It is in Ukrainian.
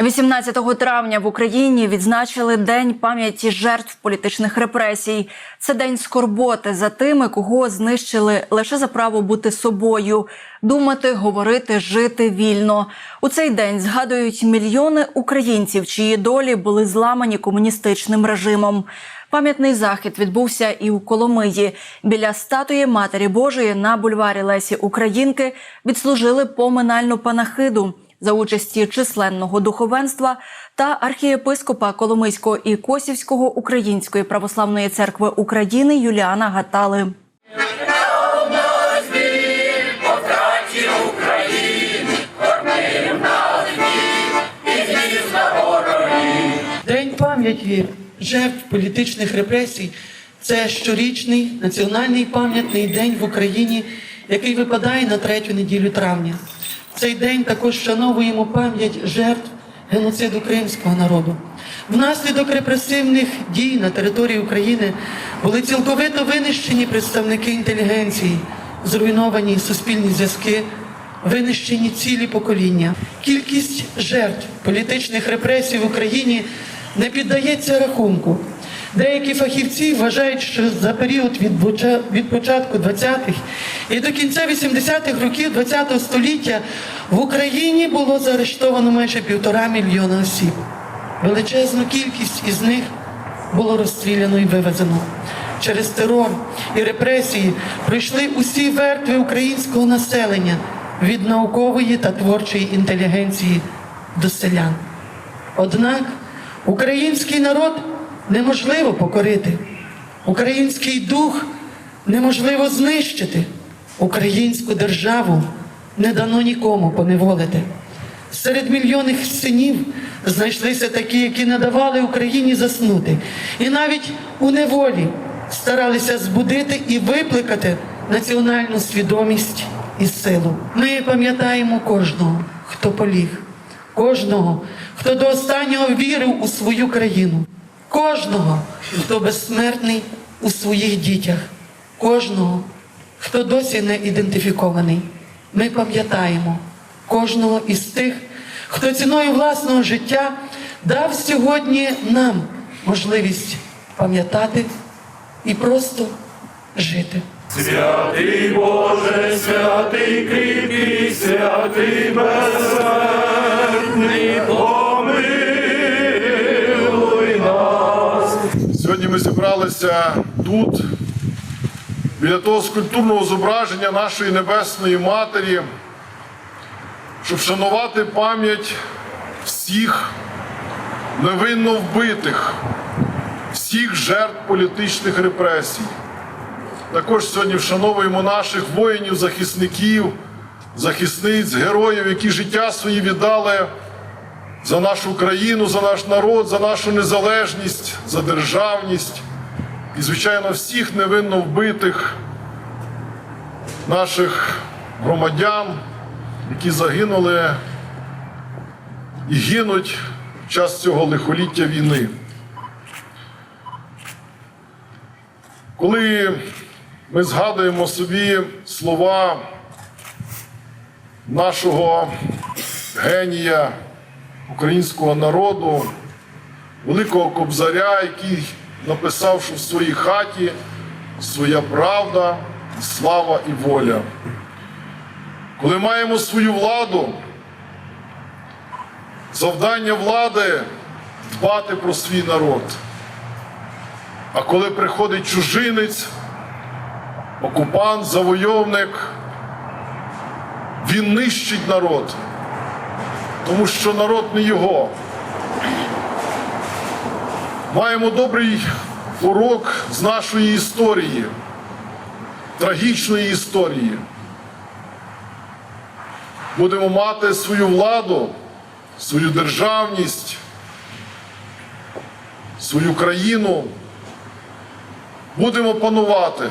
18 травня в Україні відзначили День пам'яті жертв політичних репресій. Це день скорботи за тими, кого знищили лише за право бути собою, думати, говорити, жити вільно. У цей день згадують мільйони українців, чиї долі були зламані комуністичним режимом. Пам'ятний захід відбувся і у Коломиї. Біля статуї Матері Божої на бульварі Лесі Українки відслужили поминальну панахиду за участі численного духовенства та архієпископа Коломийського і Косівського Української православної церкви України Юліана Гатали. День пам'яті жертв політичних репресій це щорічний національний пам'ятний день в Україні, який випадає на третю неділю травня. Цей день також вшановуємо пам'ять жертв геноциду кримського народу. Внаслідок репресивних дій на території України були цілковито винищені представники інтелігенції, зруйновані суспільні зв'язки, винищені цілі покоління. Кількість жертв політичних репресій в Україні не піддається рахунку. Деякі фахівці вважають, що за період від, початку 20-х і до кінця 80-х років 20 століття в Україні було заарештовано майже півтора мільйона осіб. Величезну кількість із них було розстріляно і вивезено. Через терор і репресії пройшли усі вертви українського населення від наукової та творчої інтелігенції до селян. Однак український народ неможливо покорити, український дух неможливо знищити, українську державу не дано нікому поневолити. Серед мільйонних синів знайшлися такі, які не давали Україні заснути, і навіть у неволі старалися збудити і викликати національну свідомість і силу. Ми пам'ятаємо кожного, хто поліг, кожного, хто до останнього вірив у свою країну, кожного, хто безсмертний у своїх дітях, кожного, хто досі не ідентифікований. Ми пам'ятаємо кожного із тих, хто ціною власного життя дав сьогодні нам можливість пам'ятати і просто жити. Святий Боже, святий кріпкий, святий безсмертний, ми зібралися тут, біля того скульптурного зображення нашої Небесної Матері, щоб вшанувати пам'ять всіх невинно вбитих, всіх жертв політичних репресій. Також сьогодні вшановуємо наших воїнів, захисників, захисниць, героїв, які життя свої віддали за нашу країну, за наш народ, за нашу незалежність, за державність і, звичайно, всіх невинно вбитих наших громадян, які загинули і гинуть в час цього лихоліття війни. Коли ми згадуємо собі слова нашого генія українського народу, великого кобзаря, який написав, що в своїй хаті своя правда, слава і воля. Коли маємо свою владу, завдання влади дбати про свій народ. А коли приходить чужинець, окупант, завойовник, він нищить народ, тому що народ не його. Маємо добрий урок з нашої історії, трагічної історії. Будемо мати свою владу, свою державність, свою країну. Будемо панувати.